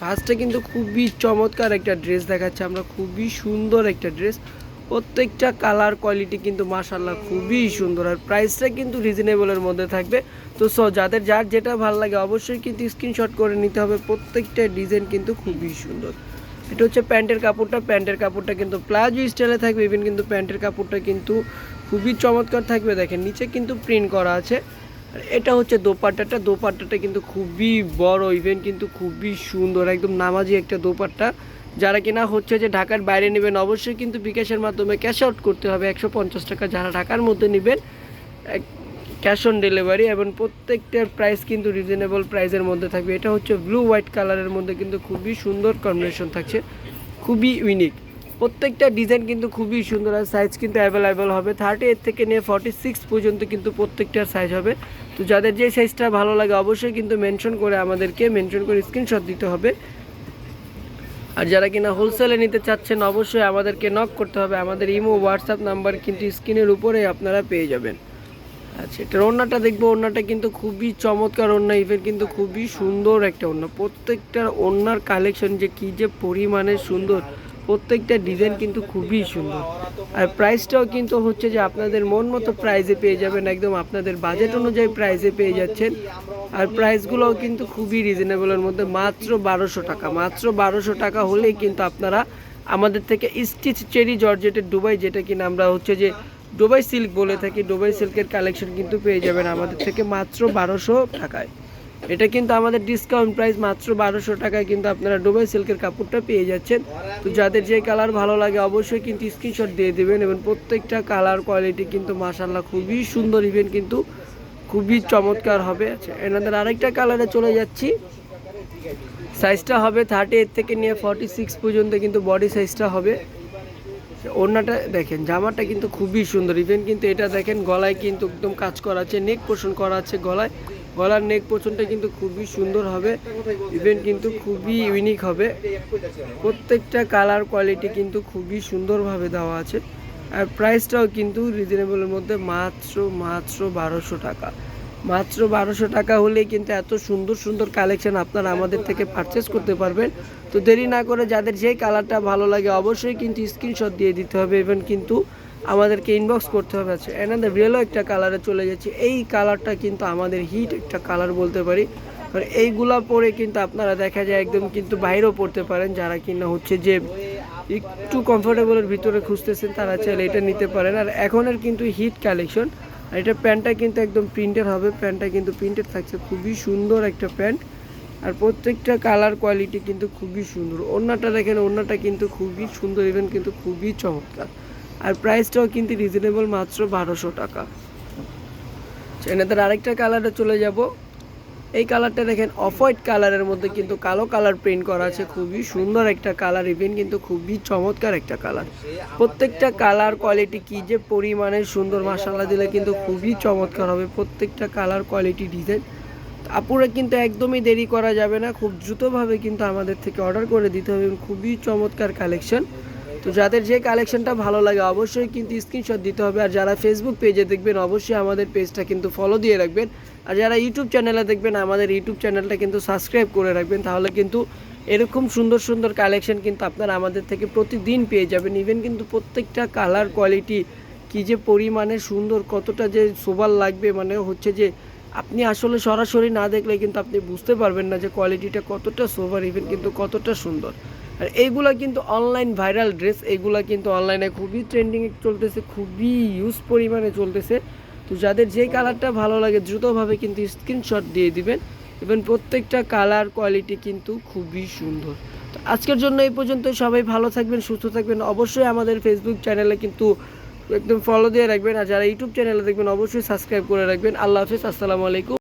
ফার্স্টে কিন্তু খুবই চমৎকার একটা ড্রেস দেখাচ্ছে, আমরা খুবই সুন্দর একটা ড্রেস প্রত্যেকটা কালার কোয়ালিটি কিন্তু মাশাল্লাহ খুবই সুন্দর, আর প্রাইসটা কিন্তু রিজনেবলের মধ্যে থাকবে। তো সো যাদের যার যেটা ভালো লাগে অবশ্যই কিন্তু স্ক্রিনশট করে নিতে হবে, প্রত্যেকটা ডিজাইন কিন্তু খুবই সুন্দর। এটা হচ্ছে প্যান্টের কাপড়টা প্যান্টের কাপড়টা কিন্তু প্লাজো স্টাইলে থাকবে ইভেন কিন্তু প্যান্টের কাপড়টা কিন্তু খুবই চমৎকার থাকবে। দেখেন, নিচে কিন্তু প্রিন্ট করা আছে। এটা হচ্ছে দোপাট্টাটা। দোপাট্টাটা কিন্তু খুবই বড় ইভেন কিন্তু খুবই সুন্দর, একদম নামাজি একটা দোপাট্টা। যারা কিনা হচ্ছে যে ঢাকার বাইরে নেবেন, অবশ্যই কিন্তু বিকাশের মাধ্যমে ক্যাশ আউট করতে হবে। একশো পঞ্চাশ টাকা যারা ঢাকার মধ্যে নেবেন ক্যাশ অন ডেলিভারি এবং প্রত্যেকটার প্রাইস কিন্তু রিজনেবল প্রাইসের মধ্যে থাকবে। এটা হচ্ছে ব্লু হোয়াইট কালারের মধ্যে কিন্তু খুবই সুন্দর কম্বিনেশন থাকছে। খুবই ইউনিক প্রত্যেকটা ডিজাইন কিন্তু খুবই সুন্দর আর সাইজ কিন্তু অ্যাভেলেবেল হবে। থার্টি এইট থেকে নিয়ে ফর্টি সিক্স পর্যন্ত কিন্তু প্রত্যেকটার সাইজ হবে। তো যাদের যে সাইজটা ভালো লাগে অবশ্যই কিন্তু মেনশন করে আমাদেরকে মেনশন করে স্ক্রিনশট দিতে হবে। আর যারা কিনা হোলসেলে নিতে চাচ্ছেন, অবশ্যই আমাদেরকে নক করতে হবে। আমাদের ইমো হোয়াটসঅ্যাপ নাম্বার কিন্তু স্ক্রিনের উপরেই আপনারা পেয়ে যাবেন। আচ্ছা এটার ওড়নাটা দেখব। ওড়নাটা কিন্তু খুবই চমৎকার ওড়না। ইভেন কিন্তু খুবই সুন্দর একটা ওড়না। প্রত্যেকটার ওড়নার কালেকশন যে কী যে পরিমাণে সুন্দর। প্রত্যেকটা ডিজাইন কিন্তু খুবই সুন্দর। আর প্রাইসটাও কিন্তু হচ্ছে যে আপনাদের মন মতো প্রাইজে পেয়ে যাবেন, একদম আপনাদের বাজেট অনুযায়ী প্রাইজে পেয়ে যাচ্ছেন। আর প্রাইসগুলোও কিন্তু খুবই রিজনেবলের মধ্যে, মাত্র বারোশো টাকা। মাত্র বারোশো টাকা হলেই কিন্তু আপনারা আমাদের থেকে স্টিচ চেরি জর্জেটের দুবাই যেটা কিনা আমরা হচ্ছে যে দুবাই সিল্ক বলে থাকি দুবাই সিল্কের কালেকশন কিন্তু পেয়ে যাবেন আমাদের থেকে মাত্র বারোশো টাকায়। এটা কিন্তু আমাদের ডিসকাউন্ট প্রাইস মাত্র বারোশো টাকায় কিন্তু আপনারা দুবাই সিল্কের কাপড়টা পেয়ে যাচ্ছেন। তো যাদের যে কালার ভালো লাগে অবশ্যই কিন্তু স্ক্রিনশট দিয়ে দেবেন এবং প্রত্যেকটা কালার কোয়ালিটি কিন্তু মাসাল্লাহ খুবই সুন্দর ইভেন কিন্তু খুবই চমৎকার হবে। আচ্ছা এনাদের আরেকটা কালারে চলে যাচ্ছি। সাইজটা হবে থার্টি এইট থেকে নিয়ে ফর্টি সিক্স পর্যন্ত কিন্তু বডি সাইজটা হবে। ওড়নাটা দেখেন, জামাটা কিন্তু খুবই সুন্দর। ইভেন কিন্তু এটা দেখেন, গলায় কিন্তু একদম কাজ করা আছে নেক পোষণ করা আছে গলায়। গলার নেক পোষণটা কিন্তু খুবই সুন্দর হবে। ইভেন কিন্তু খুবই ইউনিক হবে। প্রত্যেকটা কালার কোয়ালিটি কিন্তু খুবই সুন্দরভাবে দেওয়া আছে। আর প্রাইসটাও কিন্তু রিজনেবলের মধ্যে মাত্র মাত্র বারোশো টাকা। মাত্র বারোশো টাকা হলেই কিন্তু এত সুন্দর সুন্দর কালেকশন আপনারা আমাদের থেকে পারচেস করতে পারবেন। তো দেরি না করে যাদের যেই কালারটা ভালো লাগে অবশ্যই কিন্তু স্ক্রিনশট দিয়ে দিতে হবে। এবং কিন্তু আমাদেরকে ইনবক্স করতে হবে আছে এনাদের রিয়েলও একটা কালারে চলে যাচ্ছে এই কালারটা কিন্তু আমাদের হিট একটা কালার বলতে পারি। কারণ এইগুলা পরে কিন্তু আপনারা দেখা যায় একদম কিন্তু বাইরেও পড়তে পারেন। যারা কিনা হচ্ছে যে একটু কমফোর্টেবলের ভিতরে খুঁজতেছেন, তারা চাইলে এটা নিতে পারেন। আর এখনের কিন্তু হিট কালেকশন আর এটা প্যান্টটা কিন্তু একদম প্রিন্টেড হবে। প্যান্টটা কিন্তু প্রিন্টেড থাকছে। খুবই সুন্দর একটা প্যান্ট। আর প্রত্যেকটা কালার কোয়ালিটি কিন্তু খুবই সুন্দর। ওড়নাটা দেখেন, ওড়নাটা কিন্তু খুবই সুন্দর। ইভেন কিন্তু খুবই চমৎকার। আর প্রাইসটাও কিন্তু রিজনেবল মাত্র বারোশো টাকা। এনাদের আরেকটা কালারে চলে যাব। এই কালারটা দেখেন অফ হোয়াইট কালারের মধ্যে কিন্তু কালো কালার প্রিন্ট করা আছে। খুবই সুন্দর একটা কালার ইভেন কিন্তু খুবই চমৎকার একটা কালার প্রত্যেকটা কালার কোয়ালিটি কি যে পরিমাণে সুন্দর মশালা দিলে কিন্তু খুবই চমৎকার হবে। প্রত্যেকটা কালার কোয়ালিটি ডিজাইন আপুরা কিন্তু একদমই দেরি করা যাবে না। খুব দ্রুতভাবে কিন্তু আমাদের থেকে অর্ডার করে দিতে হবে খুবই চমৎকার কালেকশন তো যাদের যে কালেকশনটা ভালো লাগে অবশ্যই কিন্তু স্ক্রিনশট দিতে হবে। আর যারা ফেসবুক পেজে দেখবেন, অবশ্যই আমাদের পেজটা কিন্তু ফলো দিয়ে রাখবেন। আর যারা ইউটিউব চ্যানেলে দেখবেন, আমাদের ইউটিউব চ্যানেলটা কিন্তু সাবস্ক্রাইব করে রাখবেন। তাহলে কিন্তু এরকম সুন্দর সুন্দর কালেকশন কিন্তু আপনারা আমাদের থেকে প্রতিদিন পেয়ে যাবেন। ইভেন কিন্তু প্রত্যেকটা কালার কোয়ালিটি কী যে পরিমাণে সুন্দর, কতটা যে সোবার লাগবে মানে হচ্ছে যে আপনি আসলে সরাসরি না দেখলে কিন্তু আপনি বুঝতে পারবেন না যে কোয়ালিটিটা কতটা সোভার ইভেন কিন্তু কতটা সুন্দর। আর এইগুলা কিন্তু অনলাইন ভাইরাল ড্রেস এইগুলা কিন্তু অনলাইনে খুবই ট্রেন্ডিং চলতেছে, খুবই ইউজ পরিমাণে চলতেছে। তো যাদের যে কালারটা ভালো লাগে, দ্রুতভাবে কিন্তু স্ক্রিনশট দিয়ে দিবেন। এবং প্রত্যেকটা কালার কোয়ালিটি কিন্তু খুবই সুন্দর। তো আজকের জন্য এই পর্যন্ত, সবাই ভালো থাকবেন, সুস্থ থাকবেন। অবশ্যই আমাদের ফেসবুক চ্যানেলে কিন্তু একদম ফলো দিয়ে রাখবেন। আর যারা ইউটিউব চ্যানেলে দেখবেন, অবশ্যই সাবস্ক্রাইব করে রাখবেন। আল্লাহ হাফিজ, আসসালামু আলাইকুম।